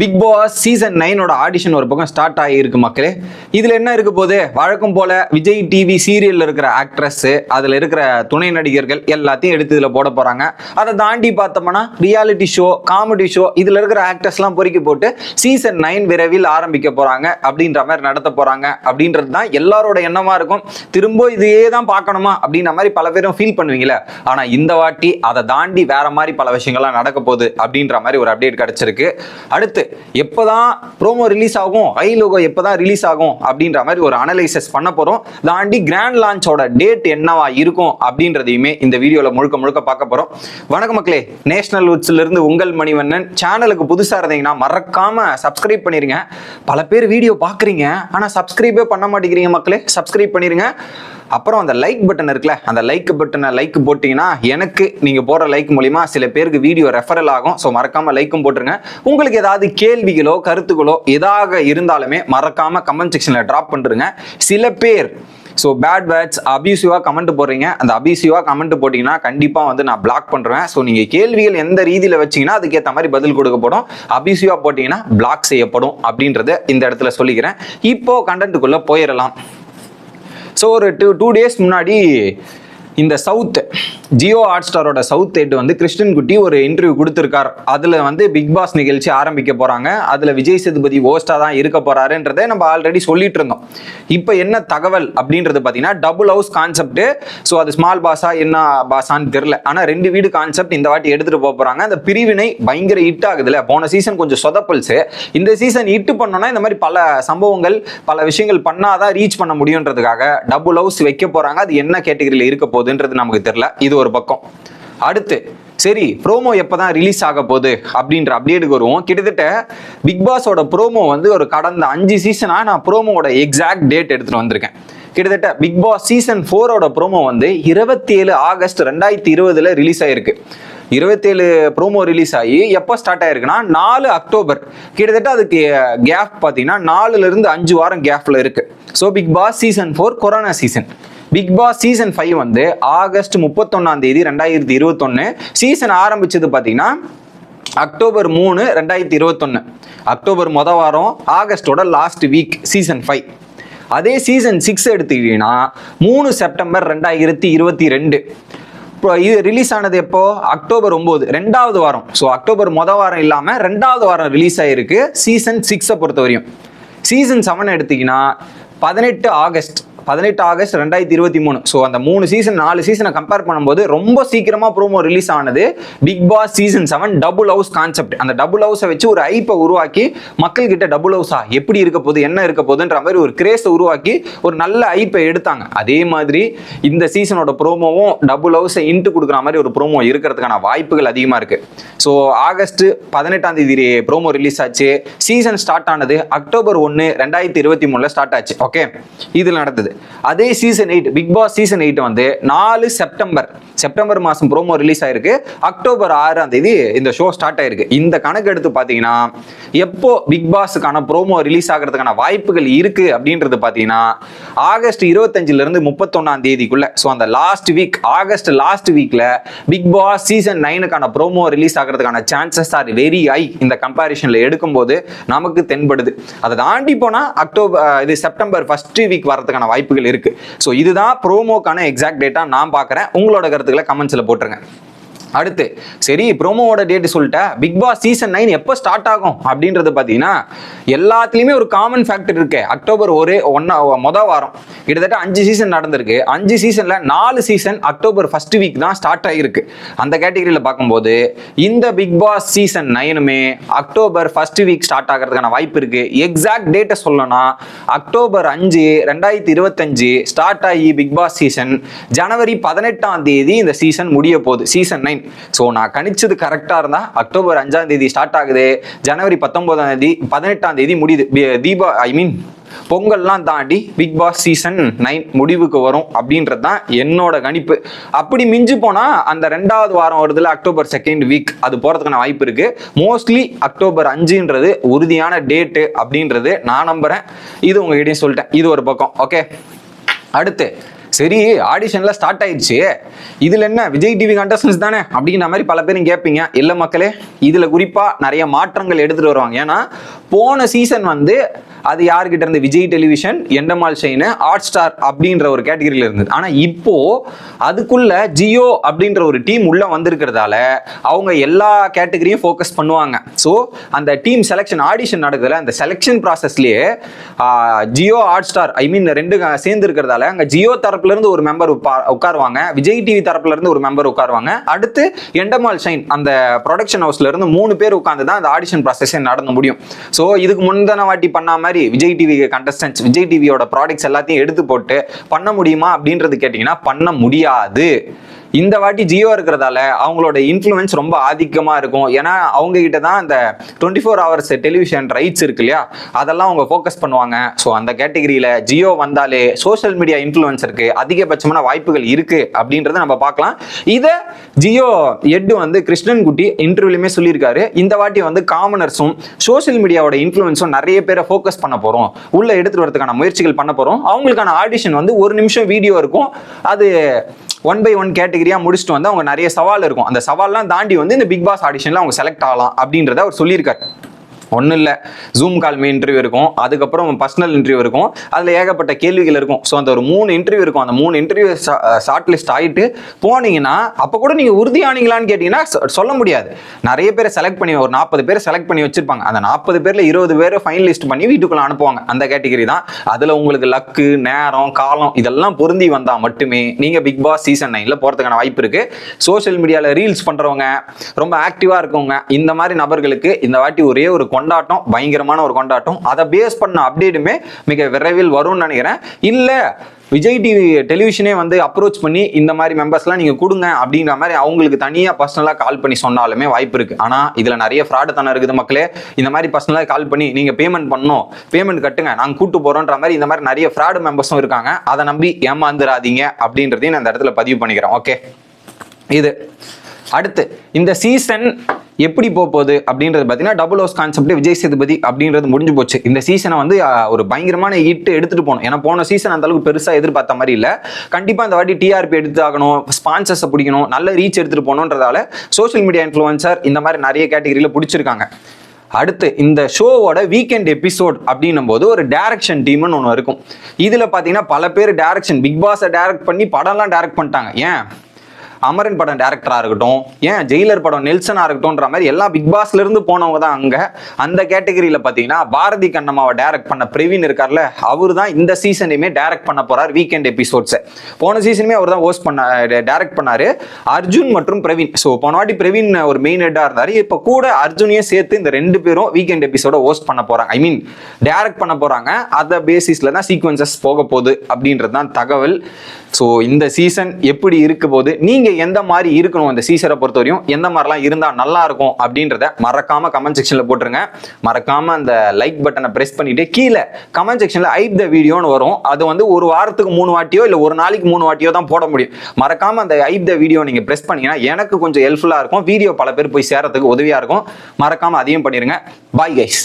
Big Boss season நைனோட audition ஒரு பக்கம் ஸ்டார்ட் ஆகியிருக்கு மக்களே. இதில் என்ன இருக்க போகுது? வழக்கம் போல விஜய் டிவி சீரியலில் இருக்கிற ஆக்ட்ரஸ் அதில் இருக்கிற துணை நடிகர்கள் எல்லாத்தையும் எடுத்து இதில் போட போகிறாங்க அதை தாண்டி பார்த்தோம்னா ரியாலிட்டி ஷோ காமெடி ஷோ இதில் இருக்கிற ஆக்டர்ஸ்லாம் பொறுக்கி போட்டு சீசன் நைன் விரைவில் ஆரம்பிக்க போகிறாங்க அப்படின்ற மாதிரி நடத்த போகிறாங்க அப்படின்றது தான் எல்லாரோட எண்ணமாக இருக்கும். திரும்ப இதையே தான் பார்க்கணுமா? அப்படின்ற மாதிரி பல பேரும் ஃபீல் பண்ணுவீங்களே ஆனால் இந்த வாட்டி அதை தாண்டி வேற மாதிரி பல விஷயங்கள்லாம் நடக்க போகுது அப்படின்ற மாதிரி ஒரு அப்டேட் கிடச்சிருக்கு. அடுத்து எப்போதான் ப்ரோமோ ரிலீஸ் ஆகும் ஐ லோகோ எப்போதான் ரிலீஸ் ஆகும் அப்படின்ற மாதிரி ஒரு அனலைசஸ் பண்ண போகிறோம் தாண்டி கிராண்ட் லான்ச்சோட டேட் என்னவா இருக்கும் அப்படின்றதையுமே இந்த வீடியோவில் முழுக்க முழுக்க பார்க்க போகிறோம் வணக்கம் மக்களே நேஷனல் உட்ஸ்ல இருந்து உங்கள் மணிவண்ணன். சேனலுக்கு புதுசாக இருந்தீங்கன்னா மறக்காம சப்ஸ்கிரைப் பண்ணிருங்க. பல பேர் வீடியோ பார்க்குறீங்க ஆனால் சப்ஸ்கிரைபே பண்ண மாட்டேங்கிறீங்க மக்களே சப்ஸ்கிரைப் பண்ணிருங்க. அப்புறம் அந்த லைக் பட்டன் இருக்குல்ல அந்த லைக் பட்டனை லைக் போட்டிங்கன்னா எனக்கு நீங்கள் போடுற லைக் மூலிமா சில பேருக்கு வீடியோ ரெஃபரல் ஆகும். ஸோ மறக்காமல் லைக்கும் போட்டுருங்க. உங்களுக்கு ஏதாவது கேள்விகளோ கருத்துக்களோ எதாக இருந்தாலுமே மறக்காமல் கமெண்ட் செக்ஷனில் ட்ராப் பண்ணுறங்க சில பேர் ஸோ பேட் வேர்ட்ஸ் அபியூசிவாக கமெண்ட் போடுறீங்க. அந்த அபியூசிவாக கமெண்ட் போட்டிங்கன்னா கண்டிப்பாக வந்து நான் பிளாக் பண்ணுறேன் ஸோ நீங்கள் கேள்விகள் எந்த ரீதியில் வச்சிங்கன்னா அதுக்கேற்ற மாதிரி பதில் கொடுக்கப்படும். அபியூசிவாக போட்டிங்கன்னா பிளாக் செய்யப்படும் அப்படின்றத இந்த இடத்துல சொல்லிக்கிறேன். இப்போது கண்டென்ட்டுக்குள்ளே போயிடலாம். ஸோ ஒரு டூ டூ டேஸ் முன்னாடி இந்த சவுத் ஜியோ ஹாட் ஸ்டாரோட சவுத் எட் வந்து கிருஷ்ணன் குட்டி ஒரு இன்டர்வியூ கொடுத்துருக்கார். அதில் வந்து பிக் பாஸ் நிகழ்ச்சி ஆரம்பிக்க போகிறாங்க அதில் விஜய் சேதுபதி ஓஸ்டாக தான் இருக்க போகிறாருன்றதை நம்ம ஆல்ரெடி சொல்லிட்டு இருந்தோம். இப்போ என்ன தகவல் அப்படின்றது பார்த்தீங்கன்னா டபுள் ஹவுஸ் கான்செப்ட் ஸோ அது ஸ்மால் பாஸா என்ன பாஸான்னு தெரில ஆனால் ரெண்டு வீடு கான்செப்ட் இந்த வாட்டி எடுத்துகிட்டு போக போகிறாங்க அந்த பிரிவினை பயங்கர ஹிட் ஆகுதுல்ல. போன சீசன் கொஞ்சம் சொதப்பல்ஸு. இந்த சீசன் ஹிட் பண்ணோன்னா இந்த மாதிரி பல சம்பவங்கள் பல விஷயங்கள் பண்ணாதான் ரீச் பண்ண முடியுன்றதுக்காக டபுள் ஹவுஸ் வைக்க போகிறாங்க அது என்ன கேட்டகரியில் இருக்க போகுதுன்றது நமக்கு தெரில இது ஒரு பக்கம். அடுத்து சரி ப்ரோமோ எப்போ தான் ரிலீஸ் ஆக போகுது அப்படின்ற அப்டேட்டுக்கு வருவோம். கிட்டத்தட்ட பிக் பாஸோட ப்ரோமோ வந்து ஒரு கடந்த அஞ்சு சீசனாக நான் ப்ரோமோட எக்ஸாக்ட் டேட் எடுத்துகிட்டு வந்திருக்கேன். கிட்டத்தட்ட பிக் பாஸ் சீசன் ஃபோரோட ப்ரோமோ வந்து இருபத்தி ஏழு ஆகஸ்ட் ரெண்டாயிரத்தி இருபதுல ரிலீஸ் ஆயிருக்கு. இருபத்தேழு ப்ரோமோ ரிலீஸ் ஆகி எப்போ ஸ்டார்ட் ஆயிருக்குன்னா நாலு அக்டோபர். கிட்டத்தட்ட அதுக்கு கேப் பார்த்தீங்கன்னா நாலுல இருந்து அஞ்சு வாரம் கேப்ல இருக்கு. So Bigg Boss season four corona season Bigg Boss season five வந்து ஆகஸ்ட் முப்பத்தொன்னாம் தேதி ரெண்டாயிரத்தி இருபத்தொன்னு. சீசன் ஆரம்பிச்சது பார்த்தீங்கன்னா அக்டோபர் மூணு ரெண்டாயிரத்தி இருபத்தொன்னு. அக்டோபர் மொத வாரம் ஆகஸ்டோட லாஸ்ட் வீக் சீசன் ஃபைவ் அதே சீசன் சிக்ஸ் எடுத்துக்கிட்டீங்கன்னா மூணு செப்டம்பர் ரெண்டாயிரத்தி இருபத்தி ரெண்டு. இப்போ இது ரிலீஸ் ஆனது எப்போ? அக்டோபர் ஒம்பது ரெண்டாவது வாரம். ஸோ அக்டோபர் மொத வாரம் இல்லாமல் ரெண்டாவது வாரம் ரிலீஸ் ஆயிருக்கு சீசன் சிக்ஸை பொறுத்த வரையும் சீசன் செவன் எடுத்தீங்கன்னா பதினெட்டு ஆகஸ்ட் பதினெட்டு ஆகஸ்ட் ரெண்டாயிரத்தி இருபத்தி மூணு. ஸோ அந்த மூணு சீசன் நாலு சீசனை கம்பேர் பண்ணும்போது ரொம்ப சீக்கிரமாக ப்ரோமோ ரிலீஸ் ஆனது Bigg Boss season seven double house concept அந்த டபுள் ஹவுஸை வச்சு ஒரு ஐப்பை உருவாக்கி மக்கள் கிட்ட டபுள் ஹவுஸா எப்படி இருக்க போகுது என்ன இருக்க போகுதுன்ற மாதிரி ஒரு கிரேஸை உருவாக்கி ஒரு நல்ல ஐப்பை எடுத்தாங்க. அதே மாதிரி இந்த சீசனோட ப்ரோமோவும் டபுள் ஹவுஸை இன்ட்டு கொடுக்குற மாதிரி ஒரு ப்ரோமோ இருக்கிறதுக்கான வாய்ப்புகள் அதிகமாக இருக்கு. ஸோ ஆகஸ்ட் பதினெட்டாம் தேதி ப்ரோமோ ரிலீஸ் ஆச்சு. சீசன் ஸ்டார்ட் ஆனது அக்டோபர் ஒன்று ரெண்டாயிரத்தி இருபத்தி மூணில் ஸ்டார்ட் ஆச்சு. ஓகே இதில் நடந்தது. அதே season eight Bigg Boss season eight வந்து நாலு செப்டம்பர் செப்டம்பர் மாதம் ப்ரோமோ ரிலீஸ் ஆயிருக்கு. அக்டோபர் ஆறாம் தேதி இந்த ஷோ ஸ்டார்ட் ஆயிருக்கு. இந்த கணக்கு எடுத்து பார்த்தீங்கன்னா எப்போ பிக் பாஸுக்கான ப்ரோமோ ரிலீஸ் ஆகிறதுக்கான வாய்ப்புகள் இருக்கு அப்படின்றது பார்த்தீங்கன்னா ஆகஸ்ட் இருபத்தஞ்சுல இருந்து முப்பத்தொன்னாம் தேதிக்குள்ள. ஸோ அந்த லாஸ்ட் வீக் ஆகஸ்ட் லாஸ்ட் வீக்ல பிக் பாஸ் சீசன் நைனுக்கான ப்ரோமோ ரிலீஸ் ஆகிறதுக்கான சான்சஸ் ஆர் வெரி ஹை இந்த கம்பாரிஷன்ல எடுக்கும்போது நமக்கு தென்படுது. அதை தாண்டி போனா அக்டோபர் இது செப்டம்பர் ஃபர்ஸ்ட் வீக் வரதுக்கான வாய்ப்பு வாய்ப்புகள் இருக்கு. ஸோ இதுதான் ப்ரோமோக்கான எக்ஸாக்ட் டேட்டா நான் பார்க்குறேன் உங்களோட கருத்துக்களை கமெண்ட்ஸில் போட்டுருங்க. அடுத்து சரி ப்ரோமோவோட டேட் சொல்லிட்டேன் பிக் பாஸ் சீசன் நைன் எப்போ ஸ்டார்ட் ஆகும்? அப்படின்றது பார்த்தீங்கன்னா எல்லாத்துலேயுமே ஒரு காமன் ஃபேக்டர் இருக்கு. அக்டோபர் ஒரு ஒன்னா மொதல் வாரம். கிட்டத்தட்ட அஞ்சு சீசன் நடந்திருக்கு. அஞ்சு சீசனில் நாலு சீசன் அக்டோபர் ஃபர்ஸ்ட் வீக் தான் ஸ்டார்ட் ஆகிருக்கு அந்த கேட்டகரியில் பார்க்கும்போது இந்த பிக் பாஸ் சீசன் நைனுமே அக்டோபர் ஃபர்ஸ்ட் வீக் ஸ்டார்ட் ஆகிறதுக்கான வாய்ப்பு இருக்கு. எக்ஸாக்ட் டேட்டை சொல்லணும்னா அக்டோபர் அஞ்சு ரெண்டாயிரத்தி இருபத்தஞ்சு ஸ்டார்ட் ஆகி பிக் பாஸ் சீசன் ஜனவரி பதினெட்டாம் தேதி இந்த சீசன் முடிய போகுது. சீசன் நைன் ஸோ நான் கணிச்சது கரெக்டாக இருந்தால் அக்டோபர் அஞ்சாம் தேதி ஸ்டார்ட் ஆகுது. ஜனவரி பத்தொன்பதாம் தேதி பதினெட்டாம் தேதி முடியுது தீபா ஐ மீன் பொங்கல்லாம் தாண்டி பிக் பாஸ் சீசன் நைன் முடிவுக்கு வரும் அப்படின்றது தான் என்னோட கணிப்பு. அப்படி மிஞ்சு போனால் அந்த ரெண்டாவது வாரம் வருதுல அக்டோபர் செகண்ட் வீக் அது போகிறதுக்கான வாய்ப்பு இருக்கு. மோஸ்ட்லி அக்டோபர் அஞ்சுன்றது உறுதியான டேட்டு அப்படின்றது நான் நம்புகிறேன் இது உங்ககிட்டயும் சொல்லிட்டேன். இது ஒரு பக்கம். ஓகே அடுத்து சரி ஆடிஷன்ல ஸ்டார்ட் ஆயிடுச்சு. இதுல என்ன விஜய் டிவி கண்டஸ்டன்ஸ் தானே? அப்படிங்கிற மாதிரி பல பேரும் கேட்பீங்க. இல்ல மக்களே இதுல குறிப்பா நிறைய மாற்றங்கள் எடுத்துட்டு வருவாங்க. ஏன்னா போன சீசன் வந்து அது யார்கிட்ட இருந்து? Vijay television Endemol Shine Hotstar அப்படின்ற ஒரு கேட்டகரியில் இருந்தது. ஆனால் இப்போ அதுக்குள்ள ஜியோ அப்படின்ற ஒரு டீம் உள்ள வந்திருக்கிறதால அவங்க எல்லா கேட்டகரியும் ஃபோக்கஸ் பண்ணுவாங்க. ஸோ அந்த டீம் செலெக்ஷன் ஆடிஷன் நடக்குதுல அந்த செலெக்ஷன் ப்ராசஸ்லயே Jio hot star I mean ரெண்டு சேர்ந்து இருக்கிறதால அங்கே ஜியோ தரப்புல இருந்து ஒரு மெம்பர் உட்காருவாங்க. விஜய் டிவி தரப்புல இருந்து ஒரு மெம்பர் உட்காருவாங்க. அடுத்து எண்டமால் ஷைன் அந்த ப்ரொடக்ஷன் ஹவுஸ்ல இருந்து மூணு பேர் உட்காந்து தான் அந்த ஆடிஷன் ப்ராசஸே நடந்து முடியும். ஸோ இதுக்கு முந்தின வாட்டி பண்ண மாதிரி விஜய் டிவி கண்டஸ்டன்ஸ் விஜய் டிவியோட ப்ராடக்ட்ஸ் எல்லாத்தையும் எடுத்து போட்டு பண்ண முடியுமா அப்படின்றது கேட்டிங்கன்னா பண்ண முடியாது. இந்த வாட்டி ஜியோ இருக்கிறதால அவங்களோட இன்ஃப்ளூயன்ஸ் ரொம்ப ஆதிக்கமாக இருக்கும். ஏன்னா அவங்க கிட்ட தான் இந்த twenty four hours television rights இருக்கு இல்லையா? அதெல்லாம் அவங்க ஃபோக்கஸ் பண்ணுவாங்க. ஸோ அந்த கேட்டகரியில் ஜியோ வந்தாலே சோஷியல் மீடியா இன்ஃப்ளூயன்சருக்கு அதிகபட்சமான வாய்ப்புகள் இருக்கு அப்படின்றத நம்ம பார்க்கலாம். இதை ஜியோ எட்டு வந்து கிருஷ்ணன் குட்டி இன்டர்வியூலையுமே சொல்லியிருக்காரு. இந்த வாட்டி வந்து காமனர்ஸும் சோஷியல் மீடியாவோட இன்ஃப்ளூயன்ஸும் நிறைய பேரை ஃபோக்கஸ் பண்ண போகிறோம் உள்ள எடுத்துகிட்டு வரதுக்கான முயற்சிகள் பண்ண போகிறோம் அவங்களுக்கான ஆடிஷன் வந்து ஒரு நிமிஷம் வீடியோ இருக்கும். அது ஒன் பை ஒன் கேட்டகரியா முடிச்சுட்டு வந்து அவங்க நிறைய சவால் இருக்கும். அந்த சவால்லாம் தாண்டி வந்து இந்த பிக் பாஸ் ஆடிஷன்ல அவங்க செலக்ட் ஆகலாம் அப்படின்றத அவர் சொல்லியிருக்காரு. ஒன்றும் இல்லை. ஜூம் கால் மீ இன்டர்வியூ இருக்கும். அதுக்கப்புறம் பர்சனல் இன்டர்வியூ இருக்கும். அதில் ஏகப்பட்ட கேள்விகள் இருக்கும். ஸோ அந்த ஒரு மூணு இன்டர்வியூ இருக்கும். அந்த மூணு இன்டர்வியூ ஷார்ட் லிஸ்ட் ஆகிட்டு போனீங்கன்னா அப்போ கூட நீங்கள் உறுதியானீங்களான்னு கேட்டிங்கன்னா சொல்ல முடியாது. நிறைய பேரை செலக்ட் பண்ணி ஒரு நாற்பது பேர் செலக்ட் பண்ணி வச்சிருப்பாங்க. அந்த நாற்பது பேரில் இருபது பேரை ஃபைனலிஸ்ட் பண்ணி வீட்டுக்குள்ளே அனுப்புவாங்க. அந்த கேட்டகரி தான். அதில் உங்களுக்கு லக்கு நேரம் காலம் இதெல்லாம் பொருந்தி வந்தால் மட்டுமே நீங்கள் பிக் பாஸ் சீசன் நைனில் போகிறதுக்கான வாய்ப்பு இருக்குது சோஷியல் மீடியாவில் ரீல்ஸ் பண்ணுறவங்க ரொம்ப ஆக்டிவாக இருக்கவங்க இந்த மாதிரி நபர்களுக்கு இந்த வாட்டி ஒரே ஒரு கொண்டாட்டம் பயங்கரமான ஒரு கொண்டாட்டம். அதை பேஸ் பண்ண அப்டேட்டுமே மிக விரைவில் வரும்னு நினைக்கிறேன். இல்லை விஜய் டிவி டெலிவிஷனே வந்து அப்ரோச் பண்ணி இந்த மாதிரி மெம்பர்ஸ்லாம் நீங்கள் கொடுங்க அப்படிங்கிற மாதிரி அவங்களுக்கு தனியாக பர்சனலாக கால் பண்ணி சொன்னாலுமே வாய்ப்பு இருக்குது ஆனால் இதில் நிறைய ஃப்ராடு தானே இருக்குது மக்களே. இந்த மாதிரி பர்சனலாக கால் பண்ணி நீங்கள் பேமெண்ட் பண்ணணும் பேமெண்ட் கட்டுங்க நாங்கள் கூட்டு போகிறோன்ற மாதிரி இந்த மாதிரி நிறைய ஃப்ராடு மெம்பர்ஸும் இருக்காங்க. அதை நம்பி ஏமாந்துடாதீங்க அப்படின்றதையும் நான் இந்த இடத்துல பதிவு பண்ணிக்கிறேன். ஓகே இது. அடுத்து இந்த சீசன் எப்படி போக போகுது அப்படின்றது பார்த்தீங்கன்னா double house concept Vijay Sethupathi அப்படின்றது முடிஞ்சு போச்சு. இந்த சீசனை வந்து ஒரு பயங்கரமான ஹிட் எடுத்துட்டு போகணும் ஏன்னா போன சீசன் அந்த அளவுக்கு பெருசாக எதிர்பார்த்த மாதிரி இல்லை. கண்டிப்பாக அந்த வாட்டி டிஆர்பி எடுத்து ஆகணும் ஸ்பான்சர்ஸை பிடிக்கணும் நல்ல ரீச் எடுத்துட்டு போகணுன்றதால சோஷியல் மீடியா இன்ஃப்ளூயன்சர் இந்த மாதிரி நிறைய கேட்டகரியில் பிடிச்சிருக்காங்க. அடுத்து இந்த ஷோவோட வீக்கெண்ட் எபிசோட் அப்படின்னும் போது ஒரு டேரக்ஷன் டீம்னு ஒன்று இருக்கும். இதில் பார்த்தீங்கன்னா பல பேர் டேரக்ஷன் பிக் பாஸை டேரக்ட் பண்ணி படம்லாம் டேரக்ட் பண்ணிட்டாங்க. ஏன்? அமரன் படம் டேரக்டராக இருக்கட்டும் ஏன் ஜெயிலர் படம் நெல்சனாக இருக்கட்டும்ன்ற மாதிரி எல்லா பிக் பாஸ்ல இருந்து போனவங்க தான் அங்கே. அந்த கேட்டகரியில் பார்த்தீங்கன்னா பாரதி கண்ணம்மாவை டைரக்ட் பண்ண பிரவீன் இருக்கார்ல அவர் தான் இந்த சீசனையுமே டைரக்ட் பண்ண போறார் வீக்கெண்ட் எபிசோட்ஸை போன சீசனுமே அவர் தான் ஹோஸ்ட் பண்ண டைரக்ட் பண்ணாரு. அர்ஜுன் மற்றும் பிரவீன். ஸோ போன வாட்டி பிரவீன் ஒரு மெயின் ஹெட்டாக இருந்தார். இப்போ கூட அர்ஜுனையும் சேர்த்து இந்த ரெண்டு பேரும் வீக்கெண்ட் எபிசோட ஹோஸ்ட் பண்ண போறாங்க. ஐ மீன் டைரக்ட் பண்ண போறாங்க. அதை பேசிஸ்ல தான் சீக்வன்சஸ் போக போகுது அப்படின்றது தான் தகவல். ஸோ இந்த சீசன் எப்படி இருக்க போகுது? நீங்க எந்த மாதிரி இருக்கணும் இந்த சீசனை பொறுத்தவரையும்? எந்த மாதிரிலாம் இருந்தால் நல்லா இருக்கும் அப்படின்றத மறக்காம கமெண்ட் செக்ஷன்ல போட்டுருங்க. மறக்காம அந்த லைக் பட்டனை பிரஸ் பண்ணிட்டு கீழே கமெண்ட் செக்ஷன்ல ஐப் த வீடியோன்னு வரும். அது வந்து ஒரு வாரத்துக்கு மூணு வாட்டியோ இல்லை ஒரு நாளைக்கு மூணு வாட்டியோ தான் போட முடியும். மறக்காம அந்த ஐப் த வீடியோ நீங்க பிரஸ் பண்ணீங்கன்னா எனக்கு கொஞ்சம் ஹெல்ப்ஃபுல்லா இருக்கும். வீடியோ பல பேர் போய் சேரத்துக்கு உதவியா இருக்கும். மறக்காம அதையும் பண்ணிருங்க. Bye guys